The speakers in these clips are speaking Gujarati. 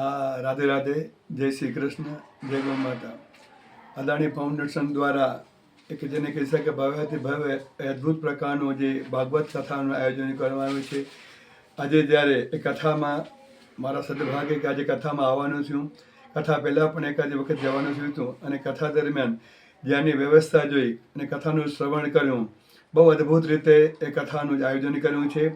હા રાધે રાધે, જય શ્રી કૃષ્ણ, જય ગૌ માતા. અદાણી ફાઉન્ડેશન દ્વારા એક જેને કહી શકે ભવ્યથી ભવ્ય અદ્ભુત પ્રકારનું જે ભાગવત કથાનું આયોજન કરવામાં આવ્યું છે. આજે જ્યારે એ કથામાં મારા સદભાગે કે આજે કથામાં આવવાનું છું. કથા પહેલાં પણ એકાદ વખત જવાનું થયું હતું અને કથા દરમિયાન જ્યાંની વ્યવસ્થા જોઈ અને કથાનું શ્રવણ કર્યું. બહુ અદ્ભુત રીતે એ કથાનું આયોજન કર્યું છે.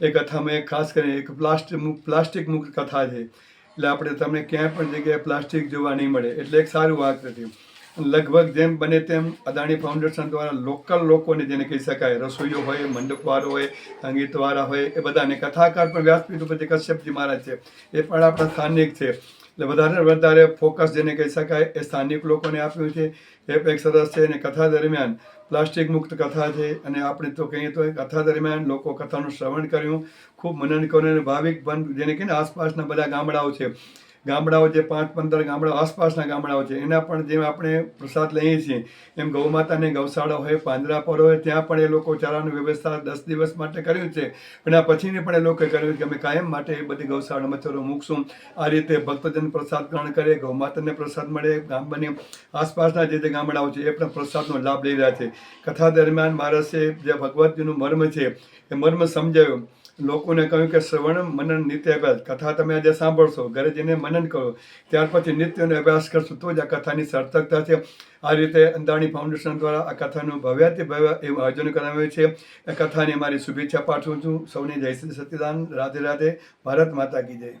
એ કથામાં ખાસ કરીને એક પ્લાસ્ટિક પ્લાસ્ટિક મુક્ત કથા છે. એટલે આપણે તમને ક્યાંય પણ જગ્યાએ પ્લાસ્ટિક જોવા નહીં મળે. એટલે એક સારું વાત હતી લગભગ જેમ બને તેમ અદાણી ફાઉન્ડેશન દ્વારા લોકલ લોકોને જેને કહી શકાય, રસોઈઓ હોય, મંડપવાળો હોય, સંગીતવાળા હોય, એ બધાને કથાકાર પણ વ્યાસપીઠ ઉપર જે કશ્યપજી મહારાજ છે, એ પણ આપણા સ્થાનિક છે. એટલે વધારે વધારે ફોકસ જેને કહી શકાય એ સ્થાનિક લોકોને આપ્યું છે. એ એક સરસ છે અને કથા દરમિયાન પ્લાસ્ટિક મુક્ત કથા છે અને આપણે તો કહીએ તો કથા દરમિયાન લોકો કથાનું શ્રવણ કર્યું. ખૂબ મનન કર્યું અને ભાવિક બંધ જેને કહીને આસપાસના બધા ગામડાઓ છે. ગામડાઓ જે પાંચ પંદર ગામડાઓ આસપાસના ગામડાઓ છે, એના પણ જેમ આપણે પ્રસાદ લઈએ છીએ, એમ ગૌ માતાને ગૌશાળા હોય પાંજરાપોર હોય, ત્યાં પણ એ લોકો ચારાની વ્યવસ્થા દસ દિવસ માટે કર્યું છે, પણ આ પછીની પણ એ લોકોએ કર્યું કે અમે કાયમ માટે એ બધી ગૌશાળા મચ્છરો મૂકશું. આ રીતે ભક્તજન પ્રસાદ ગ્રહણ કરે, ગૌ માતાને પ્રસાદ મળે ગામની આસપાસના જે જે ગામડાઓ છે, એ પણ પ્રસાદનો લાભ લઈ રહ્યા છે. કથા દરમિયાન મારસે જે ભગવતજીનું મર્મ છે, એ મર્મ સમજાયું. લોકોને કહ્યું કે શ્રવણ મનન નિત્ય અભ્યાસ. કથા તમે આજે સાંભળશો, ઘરે જઈને મનન કરો. ત્યાર પછી નિત્યનો અભ્યાસ કરશો, તો જ આ કથાની સાર્થકતા છે. આ રીતે અંદાણી ફાઉન્ડેશન દ્વારા આ કથાનું ભવ્યાતિ ભવ્ય એવું આયોજન કરાવ્યું છે. આ કથાની મારી શુભેચ્છા પાઠવું છું. સૌને જય શ્રી સત્યદાન રાધે રાધે. ભારત માતા કી જય.